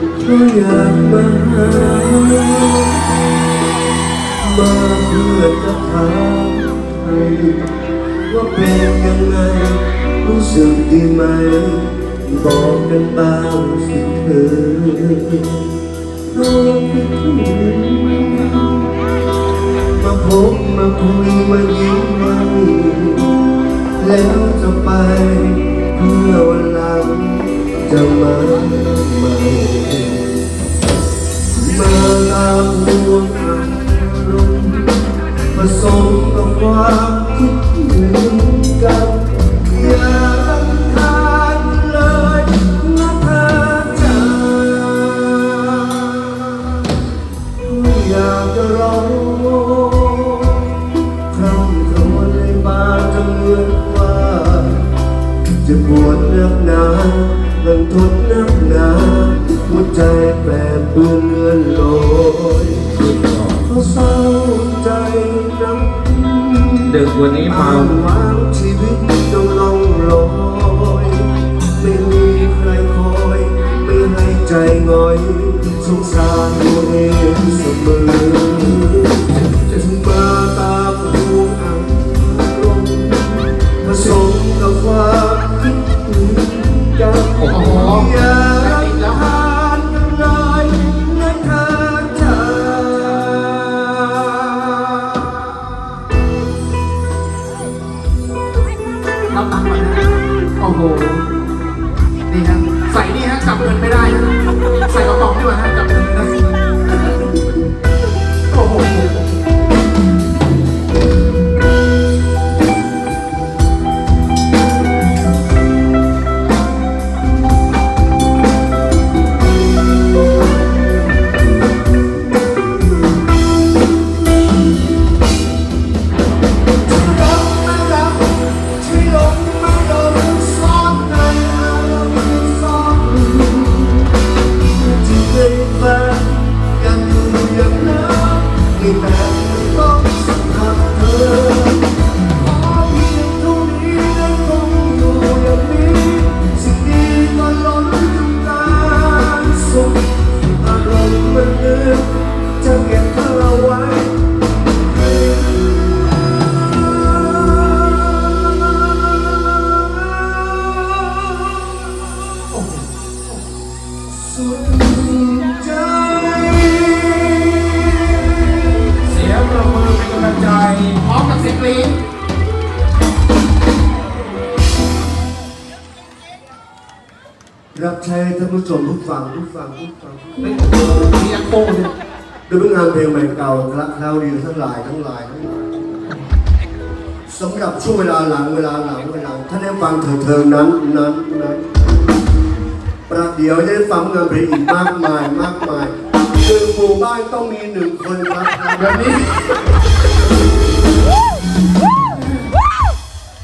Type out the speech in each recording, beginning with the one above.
ก็อยากมามาเพื่อจะถามให้ว่าเป็นยังไง รู้สึกดีไหม บอกกันบ้างสิเธอน้องคิดถึงมาพบมาคุยมายิ้มมามีแล้วจะไปเพื่อวันหลังจะมาใหม่ อนเลือนลอยเพราะเศร้าใจนักดึกวันนี้เมาอ้างว้างชีวิตต้องล่องลอยไม่มีใครคอย ไม่ให้ใจงอย สงสารตัวเองเสมอจะถึงมาตามดวงอารมณ์ผสมกับความคิดถึงกันโอ้โหอย่ ฟังผู้ฟังผู้ฟังไม่มีอังโป้เลยด้วยงานเพลงใหม่เก่าคละคราวดีทั้งหลายทั้งหลายทั้งหลายสำหรับช่วงเวลาหลังเวลาหลังเวลาท่านได้ฟังเถิดเทิงนั้นนั้นนั้นประเดี๋ยวจะได้ฟังงานเพลงอีกมากมายมากมายคือหมู่บ้านต้องมีหนึ่งคนครับแบบนี้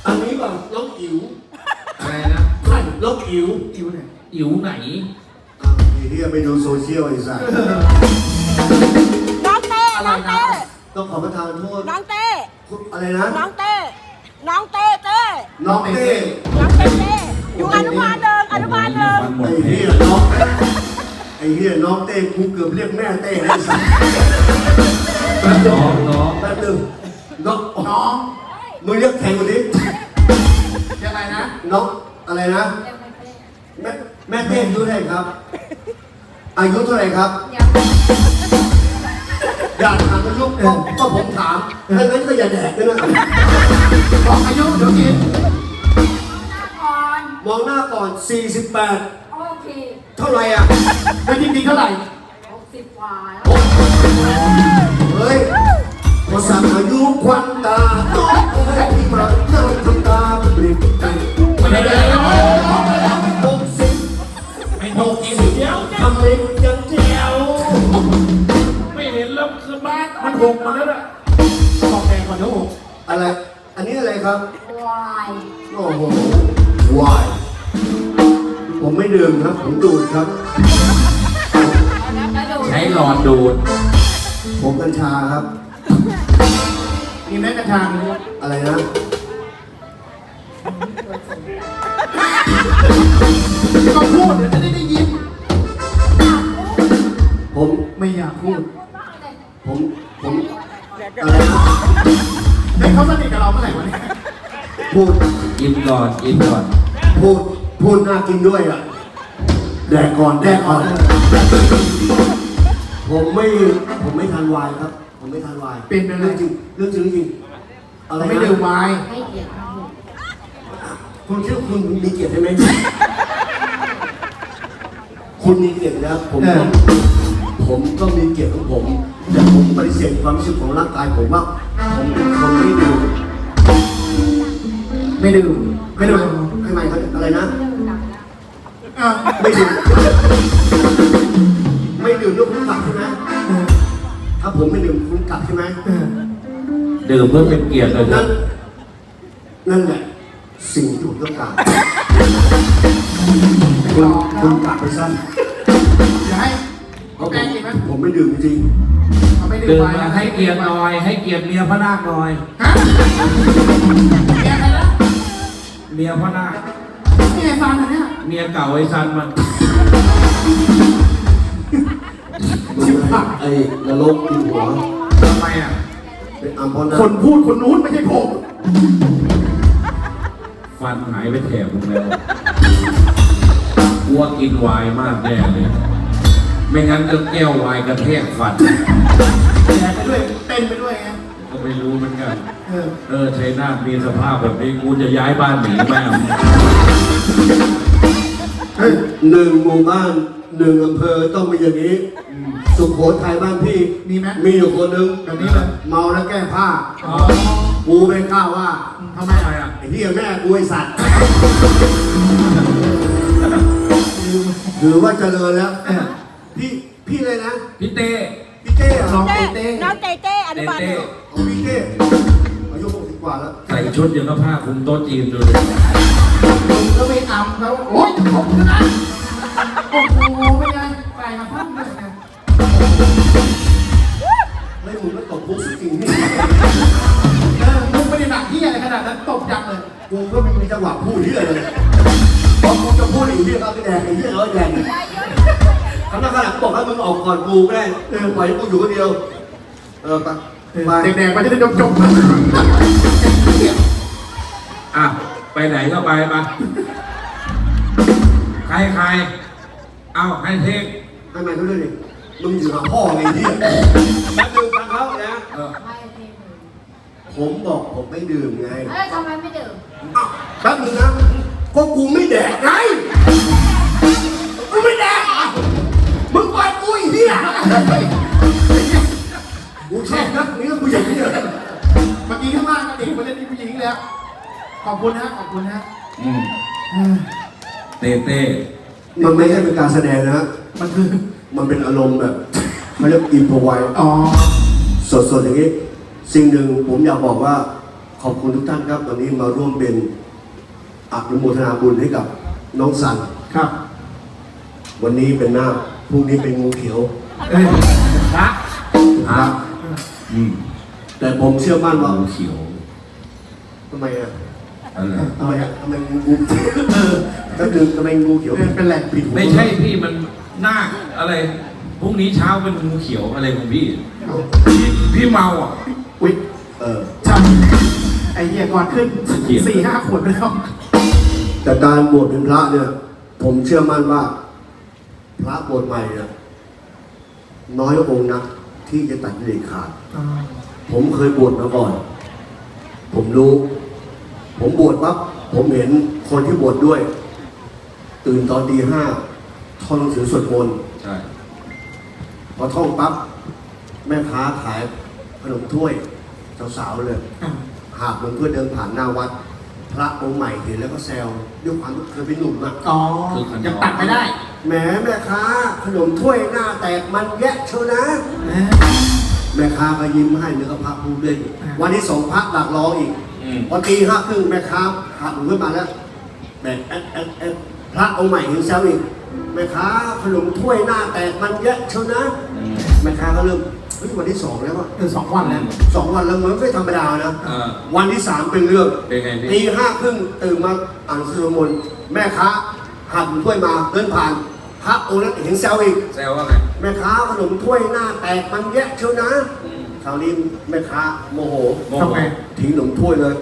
อันนี้ป่ะน้องอิ๋วอะไรนะใช่น้องอิ๋วอิ๋วไหนอิ๋วไหน อะไอ้เฮียไปดูโซเชียลไอ้สัสน้องเต้ น้องเต้ ต้องขอประทานโทษน้องเต้ อะไรนะ น้องเต้ น้องเต้เต้ น้องเต้ น้องเต้เต้อยู่อนุบาลหนึ่งอนุบาลหนึ่งไอ้เฮียน้องไอ้เฮียน้องเต้กูเกือบเรียกแม่เต้ให้สัสน้องน้องแป๊บนึงน้องน้องมึงเรียกแข่งกว่านี้ยังไงนะน้องอะไรนะ แม่แม่เต้อายุเท่าไหร่ครับ อายุเท่าไหร่ครับอยากถามอายุก็ก็ผมถามถ้างั้นก็อย่าแดกด้วยนะบอกอายุเดี๋ยวกิน ก่อน มองหน้าก่อน 48 โอเคเท่าไหร่อะแล้วจริงๆเท่าไหร่ หกสิบกว่าแล้วเฮ้ยพอสั่งอายุควันตาน้องเอ้ยที่มานั่งทำตา บ้านมันหกมาแล้วน่ะบอกแพงก่อนเดี๋ยวหกอะไร อันนี้อะไรครับ วายโอ้โหวายผมไม่ดื่มครับ ผมดูดครับ แล้วดูใช้หลอดดูดผมกัญชาครับ มีแม่กระทางเลยอะไรนะก็พูดเดี๋ยวจะได้ได้ยินเอยากพูด ผม ผมอะไรนะเฮ้ยเขาสนิทกับเราเมื่อไหร่วะเนี่ยพูดกินก่อนกินก่อน พูดพูดน่ากินด้วยอะแดกก่อนแดกก่อน ผมไม่ผมไม่ทานไวน์ครับ ผมไม่ทานไวน์เป็นไปเลเรื่อยงจริงเรื่องจริงเรื่องจริงอะไรไม่นะดื่มไวน์คุณคิดว่าคุณมีเกียรติใช่ไหมคุณมีเกียรติแล้วผมก็ผมก็มีเกียรติของผม แต่ผมปฏิเสธความรู้สึกของร่างกายผมว่าผมเป็นคนไม่ดื่มไม่ดื่มไม่ดื่มให้ไหมเขาอะไรนะอะไม่ดื่มไม่ดื่มแล้วคุณกลับใช่ไหมเออถ้าผมไม่ดื่มคุณกลับใช่ไหมเออดื่มเพื่อเป็นเกียรติเลยครันั่บนนั่นแหละสิ่งที่ผมต้องการคุณคุณกลับไปสั้นเดี๋ยวให้ เพราะผแป้งมกินไหมผมไม่ดื่มจริงเขาไม่ดื่มดื่มไวน์มาให้เกียรติหน่อย ให้เกียรติเมียพระนาคหน่อย ฮะเมียใครนะเมียพระนาค เมียฟันเหรอเนี่ยเมียเก่าไอ้ซันมันมึงไอ้นรกกินหัวทำไมอะ เป็นอัมพรนะคนพูดคนนู้นไม่ใช่ผมฟันหายไปแถบนึงแล้วกลัวกินไวน์มากแน่เลย ไม่งั้นก็แก้วไวน์กระแทกฟันแดกไปด้วยเต้นไปด้วยไงก็ไม่รู้เหมือนกัน เออเออชัยนาทมีสภาพแบบนี้กูจะย้ายบ้านหนีแม่งเฮ้ยหนึ่งหมู่บ้านหนึ่งอำเภอต้องมีอย่างนี้ สุโขทัยบ้านพี่ มีไหมมีอยู่คนหนึงแบบนี้เลยเมาแล้วแก้ผ้าอ๋อกูไม่กล้าว่าทำไมอะไรอะไอ้ที่แม่กูไอสัตว์ถือว่าเจริญแล้วเออ พี่พี่เลยนะ พี่เต้ พี่เต้เหรน้อองเต้เต้เต้น้องเต้เต้อนุบาลหเต้นึ่งเอาพี่เต้อายุหกสิบกว่าแล้วใส่ชุดอย่างกับผ้าคลุมโต๊ะจีนดูเลยมึงก็ไม่อำเขาโอ๊ยผมนะโอ้โหเป็นไงใส่มาพักเลยนะเฮ้ยมึงก็ตบพุกจริงนี่เออมึงไม่ได้หนักที่อะไรขนาดนั้นตบจังเลยกูก็ไม่มีจังหวะพูดเหี้ยเลยพอกูจะพูดไอ้เหี้ยก็ไปแดกไอ้เหี้ยก็แดก คำนั้นขนาดกูบอกให้มึงออกก่อนกูก็ได้เออปล่อยให้กูอยู่คนเดียว เออไปไปเด็กๆมันจะได้จบจบอะไปไหนก็ไปมาใครใครเอาให้เทคให้มันเขาด้วยดิมึงอยู่หาพ่อไงเหี้ยแป๊บนึงฟังเขานะเออผมบอกผมไม่ดื่มไงเอ้ยทำไมไม่ดื่มอ้าวแป๊บนึงนะก็กูไม่แดกไง อบคุณนะขอบคุณนะอืมเต้เต้มันไม่ใช่เป็นการแสดงนะมันคือมันเป็นอารมณ์แบบเขาเรียกอินพไวอ๋อสดๆอย่างนี้ สิ่งหนึ่งผมอยากบอกว่า ขอบคุณทุกท่านครับวันนี้มาร่วมเป็นอนุโมทนาบุญให้กับน้องสันครับ วันนี้เป็นหน้าคพรุ่งนี้เป็นงูเขียวเอ้ยพระพระอืมแต่ผมเชื่อมั่นว่างูเขียวทำไมอะ อะไรทำไมอะทำไมงูเขียวเออก็คือทำไมงูเขียวเป็นแหล่งผิดหูไม่ใช่พี่มันหน้าอะไรพรุ่งนี้เช้าเป็นงูเขียวอะไรของพี่พี่ พี่เมาอะอุ๊ยเออจำไอ้เหี้ยก่อนขึ้นสี่ห้าขวดไปแล้วแต่การบวชเป็นพระเนี่ย ผมเชื่อมั่นว่า พระบวชใหม่เนี่ยน้อยองค์นะที่จะตัดกิเลสขาดอ๋อผมเคยบวชมาก่อน ผมรู้ ผมบวชปั๊บผมเห็นคนที่บวชด้วย ตื่นตอนตีห้าท่องหนังสือสวดมนต์ใช่ พอท่องปั๊บแม่ค้าขายขนมถ้วยสาวๆเลยอะหากมันเพื่อเดินผ่านหน้าวัด พระองค์ใหม่เห็นแล้วก็แซวด้วยความที่เคยเป็นหนุ่มอะอ๋อยังตัดไม่ได้แหมแม่ค้าขนมถ้วยหน้าแตกมันแยะเชียวนะเอ้ยแม่ค้าก็ยิ้มให้เนื้อก็พระพูดเล่นอ่าวันที่สองพระหลักร้องอีกอืม พอตีห้าครึ่งแม่ค้าหักหนูขึ้นมาแล้วแบบแอ๊ะแอ๊ะแอ๊ะพระองค์ใหม่เห็นแซวอีกแม่ค้าขนมถ้วยหน้าแตกมันแยะเชียวนะอืมแม่ค้าก็เริ่มเฮ้ยวันที่สองแล้วอะเออสองวันแล้วสองวันแล้วมันไม่ธรรมดานะเออวันที่สามเป็นเรื่องเป็นไงพี่ตีห้าครึ่งตื่นมาอ่านสวดมนต์แม่ค้าหันถ้วยมาเดินผ่านพระองค์นั้นเห็นแซวอีก แซวว่าไงแแม่ค้าขนมถ้วยหน้าแตกมันแยะเชียวนะ คราวนี้แม่ค้าโมโหโมโหทำไงทิ้งขนมถ้วยเลย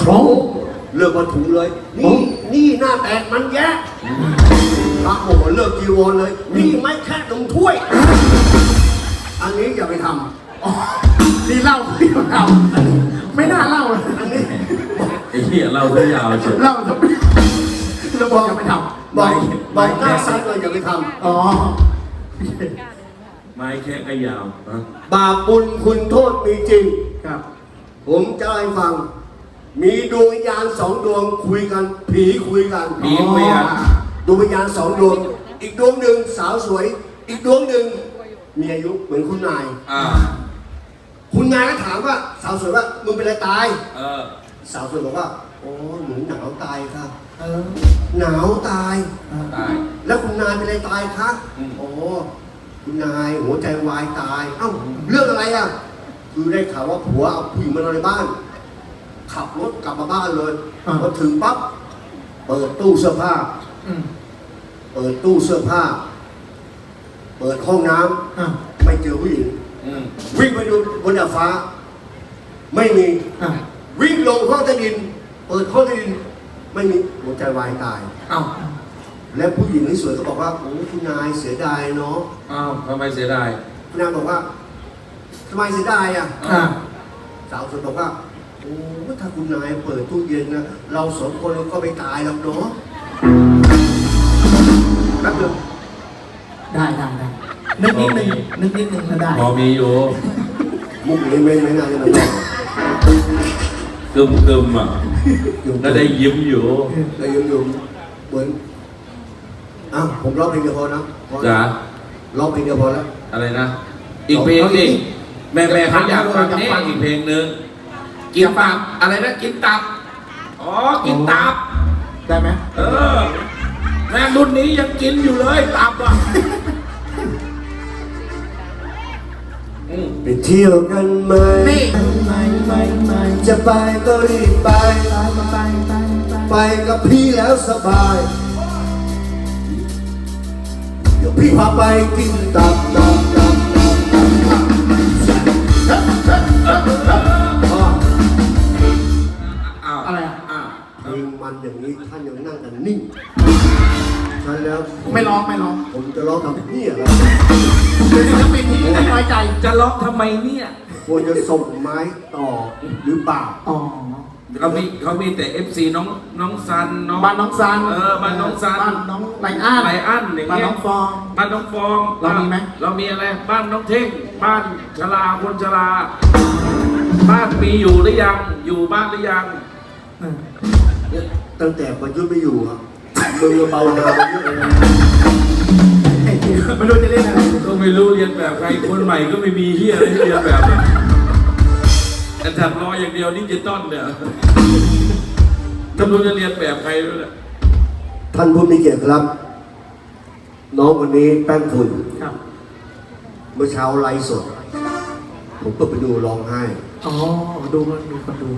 คล้องเลิกมาถุงเลย นี่นี่หน้าแตกมันแยะพระโมโหเลิกจีวรเลย นี่ไม่แค่ขนมถ้วย อันนี้อย่าไปทำอ๋อนี่เล่าที่เราไม่น่าเล่าเลยอันนี้ไอ้เหี้ยเราก็ยาวเฉยเล่าจะไม่เราบอกจะไม่ทบอกบอกหน้าซัดเลยอย่าไปทำอ๋อ ไม้แค่ก็ยาวนะำบาปบุญคุณโทษมีจริง ครับ ผมจะให้ฟัง มีดวงวิญญาณสองดวงคุยกัน ผีคุยกันผีคุยกันดวงวิญญาณสองดวง อีกดวงหนึ่งสาวสวย อีกดวงหนึ่งมีอายุเหมือนคุณนาย อ่า คุณนายก็ถามว่า สาวสวยว่ามึงเป็นอะไรตาย เออ สาวสวยบอกว่า โอ้หนูหนาวตายค่ะเออหนาวตาย ตาย แล้วคุณนายเป็นอะไรตายคะอืม โอ้ คุณนายหัวใจวายตาย เอ้าเรื่องอะไรอะ คือได้ข่าวว่าผัวเอาผู้หญิงมานอนในบ้าน ขับรถกลับมาบ้านเลยพอถึงปั๊บเปิดตู้เสื้อผ้า อืมเปิดตู้เสื้อผ้า เปิดห้องน้ำอะไม่เจอผู้หญิงอืมวิ่งไปดูบนดาดฟ้า ไม่มี อะวิ่งลงห้องใต้ดิน เปิดห้องใต้ดิน ไม่มีหัวใจวายตาย เอ้า และผู้หญิงที่สวยก็บอกว่าโอ้คุณนายเสียดายเนาะเอ้าทำไมเสียดายคุณนายบอกว่าทำไมเสียดายอะอะสาวสวยบอกว่าโอ้ถ้าคุณนายเปิดตู้เย็นนะเราสองคนก็ไปตายแล้วเนาะแป๊บเดียวได้ได้ได้นึกนิดนึงนึกนิดนึงก็ได้พอมีอยู่ มุกนี้ไม่ไม่น่าจะมาบอกกึมกึมๆอะยุ่งก็ได้ยิ้มอยู่ได้ยุ่งยุ่งเหมือน อ้าวผมร้องเพลงเดียวพอนะพอจ๋าร้องเพลงเดียวพอแล้ว อะไรนะ อีกเพลงดิแม่แม่เขาอยากฟังนี่อีกเพลงหนึ่งกินตับอะไรนะกินตับอ๋อกินตับ ได้ไหมเออ แม่รุ่นนี้ยังกินอยู่เลยตับอะอืมไปเที่ยวกันไหมนี่จะไปก็รีบไป ไปกับพี่แล้วสบายเดี๋ยว พี่พาไปกินตับตับตับตับตับตับอ๋ออ้าวอะไรอะอ้าวเพลงมันอย่างนี้ท่านยังนั่งกันนิ่งใช่แล้วไม่ร้องไม่ร้องผมจะร้องทำเนี่ยแล้วเดี๋ยวศิลปินที่ไม่น้อยใจจะร้องทำไมเนี่ยควรจะส่งไม้ต่อหรือเปล่าอ๋อ เขามีเขามีแต่เอฟซีน้องน้องซันน้องบ้านน้องซันเออบ้านน้องซันบ้านน้องไลอ้านไรอันอย่างบ้านเงี้ยน้องฟอง บ้านน้องฟองเรามีไหม เรามีอะไรบ้านน้องเท่ง บ้านชลาคนชลา บ้านมีอยู่หรือยังอยู่บ้านหรือยังเออตั้งแต่ประยุทธ์ไม่อยู่อะมึงเบาหนาไปเยอะเลยนะไม่รู้จะเล่นอะไรก็ไม่รู้เรียนแบบใครคนใหม่ก็ไม่มีเฮียอะไรให้เรียนแบบเลย แต่ถัดรออย่างเดียวนี่จะต้นเนี่ยก็รู้จะเรียนแบบใครด้วยแหละท่านผู้มีเกียรติครับ น้องคนนี้แป้งฝุ่นครับเมื่อเช้าไลฟ์สด ผมก็ไปดูร้องไห้ อ๋อ ดูมันมีคนดู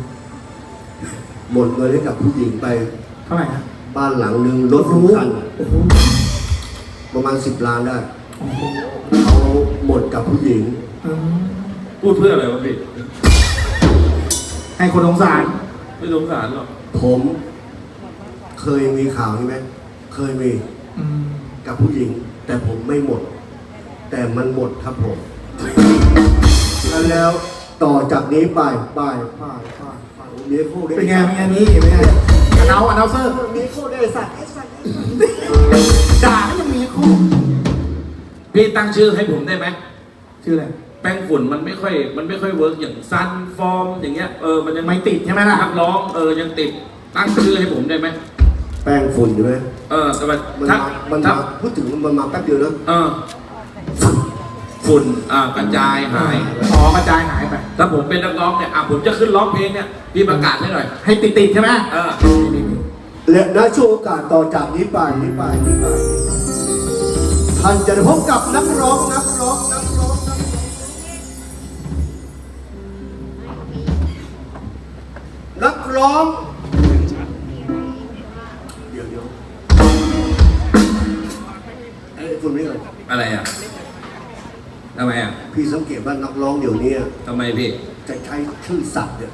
หมดเงินให้กับผู้หญิงไป เท่าไหร่นะบ้านหลังหนึ่งรถทุกคัน โอ้โหประมาณสิบล้านได้โอ้โหเขาหมดกับผู้หญิง อืมพูดเพื่ออะไรวะพี่ ให้คนสงสาร ไม่สงสารหรอกผมเคยมีข่าวนี้ไหม เคยมีอืมกับผู้หญิง แต่ผมไม่หมด แต่มันหมดครับผมแล้วต่อจากนี้ไปไปไปไปไปเมียโคได้เป็นไงเป็นไงนี่เป็นไงเอาอันเอาเซอร์เมียโคได้สัตว์ไอ้สัตว์ด่าก็ยังมีคู่พี่ตั้งชื่อให้ผมได้ไหมชื่ออะไร แป้งฝุ่นมันไม่ค่อยมันไม่ค่อยเวิร์กอย่างซันฟอร์มอย่างเงี้ยเออมันยังไม่ติดใช่ไหมล่ะนักร้องเออยังติดตั้งชื่อให้ผมได้ไหมแป้งฝุ่นใช่ไหมเออแต่ว่ามันถ้ามามันถ้ามาพูดถึงมันมาแป๊บเดียวนะเออฝุ่นอ่ากระจายหาย อ๋อกระจายหายไป ถ้าผมเป็นนักร้องเนี่ยอะผมจะขึ้นร้องเพลงเนี่ยพี่ประกาศให้หน่อยให้ติดติดๆใช่ไหมเออและณช่วงโอกาสต่อจากนี้ไปนี้ไปนี้ไปท่านจะได้พบกับนักร้องนักร้องนัก นักร้อง เดี๋ยวเดี๋ยวไอ้คุณนี่ก่อนอะไรอะทำไมอะพี่สังเกตว่านักร้องเดี๋ยวนี้ทำไมพี่ จะใช้ชื่อสัตว์เนี่ย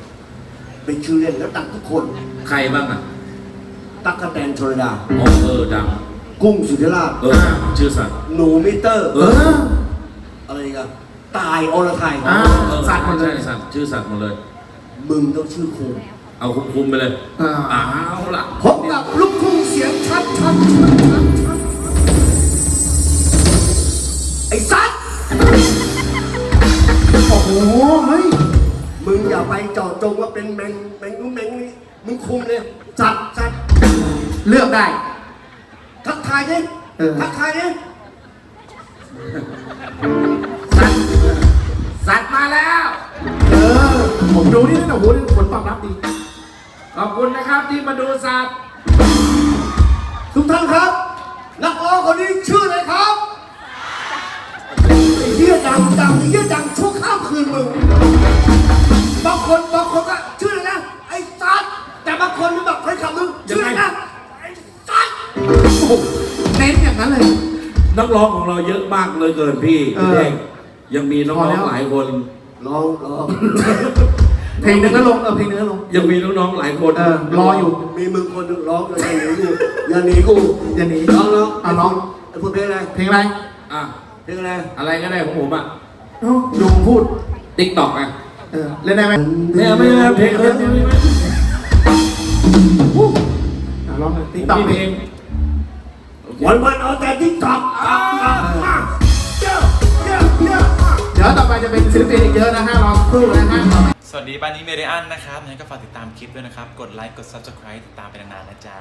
เป็นชื่อเล่นแล้วดังทุกคน ใครบ้างอะ ตั๊กแตนชลดาอ๋อเออดังกุ้งสุธิราชเออชื่อสัตว์หนูมิเตอร์ เอเออออะไรกันตายอรไทยอ่าเออสัตว์หมดเลยใช่สัตว์ชื่อสัตว์หมดเลย มึงต้องชื่อครูเอาคุมๆไปเลยอ่าเอาล่ะพบกับลูกทุ่งเสียงชัดชัดชัดชัดชัดไอ้สัตว์โอ้โหเฮ้ยมึงอย่าไปเจาะจงว่าเป็นแมงแมงนู้นแมงนี้มึงคุมเลยสัตว์สัตว์เลือกได้ทักทายดิเออทักทายดิสัตว์สัตว์มาแล้วเออผม ดูนี่นะโอ้โหนี่ผลตอบรับดี ขอบคุณนะครับที่มาดูสัตว์ทุกท่านครับ นักร้องคนนี้ชื่ออะไรครับไอ้เหี้ยดังดังไอ้เหี้ยดังชั่วข้ามคืนมึงบางคนบางคนก็ชื่ออะไรนะไอ้สัตว์แต่บางคนมันแบบใครคำนึงชื่ออะไรนะไอ้สัตว์โอ้โหเน้นอย่างนั้นเลย นักร้องของเราเยอะมากเลยเกินพี่เออพี่เท่งยังมีน้พอองแล้วๆหลายคน ร้องร้อง เพลงหนึงก็ลงเออเพลงหนึงก็ลงยังมีน้องๆหลายคนเออรออยู่ มีมึงคนหนึงร้องเลยอย่าหนีกูอย่าหนีกูอย่าหนีร้องร้องอะร้องไอ้พูดเพลงอะไรเพลงอะไรอะเพลงอะไรอะไรก็ได้ของผมอะเอ้าดูผมพูดติ๊กต็อกอะเออเล่นได้ไหมไม่เอาไม่เอาเพลงเพลงเพลงเพลงอะร้องเลยติ๊กผมต็อกมีเพเพลลงงวันวันเอาแต่ทิกตอกเจ้าเจ้าเจ้าเดี๋ยวต่อไปจะเป็นศิลปินอีกเยอะนะฮะรอสักครู่นะฮะ สวัสดีบ้านนี้เมเดียนนะครับงั้นก็ฝากติดตามคลิปด้วยนะครับ กดไลค์ กด Subscribe ติดตามไปนานๆนะจ๊ะ